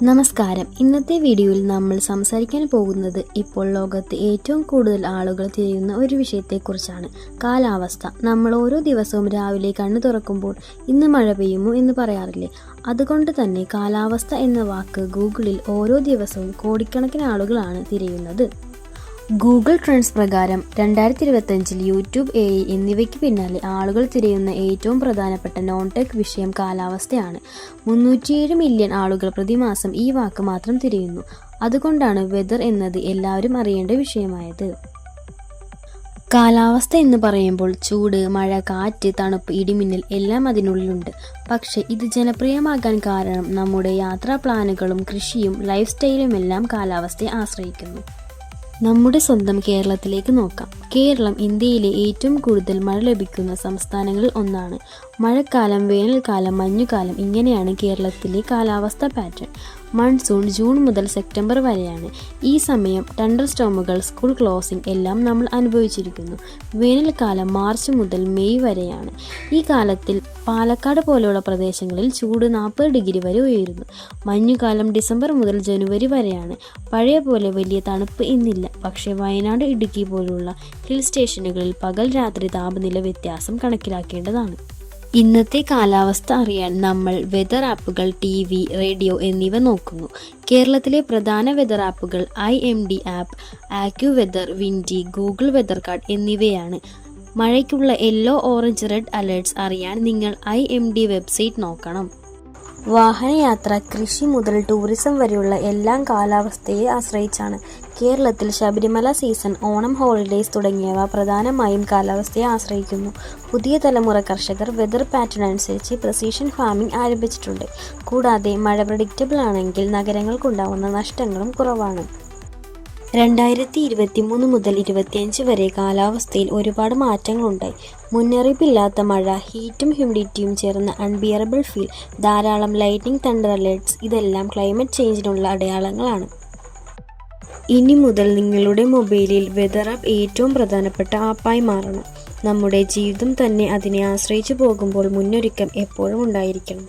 നമസ്കാരം. ഇന്നത്തെ വീഡിയോയിൽ നമ്മൾ സംസാരിക്കാൻ പോകുന്നത് ഇപ്പോൾ ലോകത്ത് ഏറ്റവും കൂടുതൽ ആളുകൾ തിരയുന്ന ഒരു വിഷയത്തെക്കുറിച്ചാണ്. കാലാവസ്ഥ. നമ്മൾ ഓരോ ദിവസവും രാവിലെ കണ്ണു തുറക്കുമ്പോൾ ഇന്ന് മഴ പെയ്യുമോ എന്ന് പറയാറില്ലേ? അതുകൊണ്ട് തന്നെ കാലാവസ്ഥ എന്ന വാക്ക് ഗൂഗിളിൽ ഓരോ ദിവസവും കോടിക്കണക്കിന് ആളുകളാണ് തിരയുന്നത്. ഗൂഗിൾ ട്രെൻഡ്സ് പ്രകാരം രണ്ടായിരത്തി ഇരുപത്തഞ്ചിൽ യൂട്യൂബ് എ ഐ എന്നിവയ്ക്ക് പിന്നാലെ ആളുകൾ തിരയുന്ന ഏറ്റവും പ്രധാനപ്പെട്ട നോൺ ടെക് വിഷയം കാലാവസ്ഥയാണ്. മുന്നൂറ്റിയേഴ് മില്യൺ ആളുകൾ പ്രതിമാസം ഈ വാക്ക് മാത്രം തിരയുന്നു. അതുകൊണ്ടാണ് വെതർ എന്നത് എല്ലാവരും അറിയേണ്ട വിഷയമായത്. കാലാവസ്ഥ എന്ന് പറയുമ്പോൾ ചൂട് മഴ കാറ്റ് തണുപ്പ് ഇടിമിന്നൽ എല്ലാം അതിനുള്ളിലുണ്ട്. പക്ഷേ ഇത് ജനപ്രിയമാകാൻ കാരണം നമ്മുടെ യാത്രാ പ്ലാനുകളും കൃഷിയും ലൈഫ് സ്റ്റൈലും എല്ലാം കാലാവസ്ഥയെ ആശ്രയിക്കുന്നു. നമ്മുടെ സ്വന്തം കേരളത്തിലേക്ക് നോക്കാം. കേരളം ഇന്ത്യയിലെ ഏറ്റവും കൂടുതൽ മഴ ലഭിക്കുന്ന സംസ്ഥാനങ്ങളിൽ ഒന്നാണ്. മഴക്കാലം വേനൽക്കാലം മഞ്ഞുകാലം ഇങ്ങനെയാണ് കേരളത്തിലെ കാലാവസ്ഥ പാറ്റേൺ മൺസൂൺ ജൂൺ മുതൽ സെപ്റ്റംബർ വരെയാണ്. ഈ സമയം ടണ്ടർ സ്റ്റോമുകൾ സ്കൂൾ ക്ലോസിംഗ് എല്ലാം നമ്മൾ അനുഭവിച്ചിരിക്കുന്നു. വേനൽക്കാലം മാർച്ച് മുതൽ മെയ് വരെയാണ്. ഈ കാലത്തിൽ പാലക്കാട് പോലെയുള്ള പ്രദേശങ്ങളിൽ ചൂട് നാൽപ്പത് ഡിഗ്രി വരെ ഉയരുന്നു. മഞ്ഞുകാലം ഡിസംബർ മുതൽ ജനുവരി വരെയാണ്. പഴയ പോലെ വലിയ തണുപ്പ് ഇന്നില്ല. പക്ഷേ വയനാട് ഇടുക്കി പോലുള്ള ഹിൽ സ്റ്റേഷനുകളിൽ പകൽ രാത്രി താപനില വ്യത്യാസം കണക്കിലാക്കേണ്ടതാണ്. ഇന്നത്തെ കാലാവസ്ഥ അറിയാൻ നമ്മൾ വെതർ ആപ്പുകൾ ടി വി റേഡിയോ എന്നിവ നോക്കുന്നു. കേരളത്തിലെ പ്രധാന വെതർ ആപ്പുകൾ I M D app AccuWeather Windy Google weather card എന്നിവയാണ്. മഴയ്ക്കുള്ള യെല്ലോ ഓറഞ്ച് റെഡ് അലേർട്ട്സ് അറിയാൻ നിങ്ങൾ ഐ എം ഡി വെബ്സൈറ്റ് നോക്കണം. വാഹനയാത്ര കൃഷി മുതൽ ടൂറിസം വരെയുള്ള എല്ലാം കാലാവസ്ഥയെ ആശ്രയിച്ചാണ്. കേരളത്തിൽ ശബരിമല സീസൺ ഓണം ഹോളിഡേയ്സ് തുടങ്ങിയവ പ്രധാനമായും കാലാവസ്ഥയെ ആശ്രയിക്കുന്നു. പുതിയ തലമുറ കർഷകർ വെതർ പാറ്റേൺ അനുസരിച്ച് പ്രസീഷൻ ഫാമിംഗ് ആരംഭിച്ചിട്ടുണ്ട്. കൂടാതെ മഴ പ്രഡിക്റ്റബിൾ ആണെങ്കിൽ നഗരങ്ങൾക്കുണ്ടാവുന്ന നഷ്ടങ്ങളും കുറവാണ്. രണ്ടായിരത്തി ഇരുപത്തി മൂന്ന് മുതൽ ഇരുപത്തിയഞ്ച് വരെ കാലാവസ്ഥയിൽ ഒരുപാട് മാറ്റങ്ങളുണ്ടായി മുന്നറിയിപ്പില്ലാത്ത മഴ ഹീറ്റും ഹ്യൂമിഡിറ്റിയും ചേർന്ന അൺബിയറബിൾ ഫീൽ ധാരാളം ലൈറ്റിംഗ് തണ്ടർ അലേർട്ട്സ് ഇതെല്ലാം ക്ലൈമറ്റ് ചേഞ്ചിനുള്ള അടയാളങ്ങളാണ്. ഇനി മുതൽ നിങ്ങളുടെ മൊബൈലിൽ വെതർ ആപ്പ് ഏറ്റവും പ്രധാനപ്പെട്ട ആപ്പായി മാറണം. നമ്മുടെ ജീവിതം തന്നെ അതിനെ ആശ്രയിച്ചു പോകുമ്പോൾ മുന്നൊരുക്കം എപ്പോഴും ഉണ്ടായിരിക്കണം.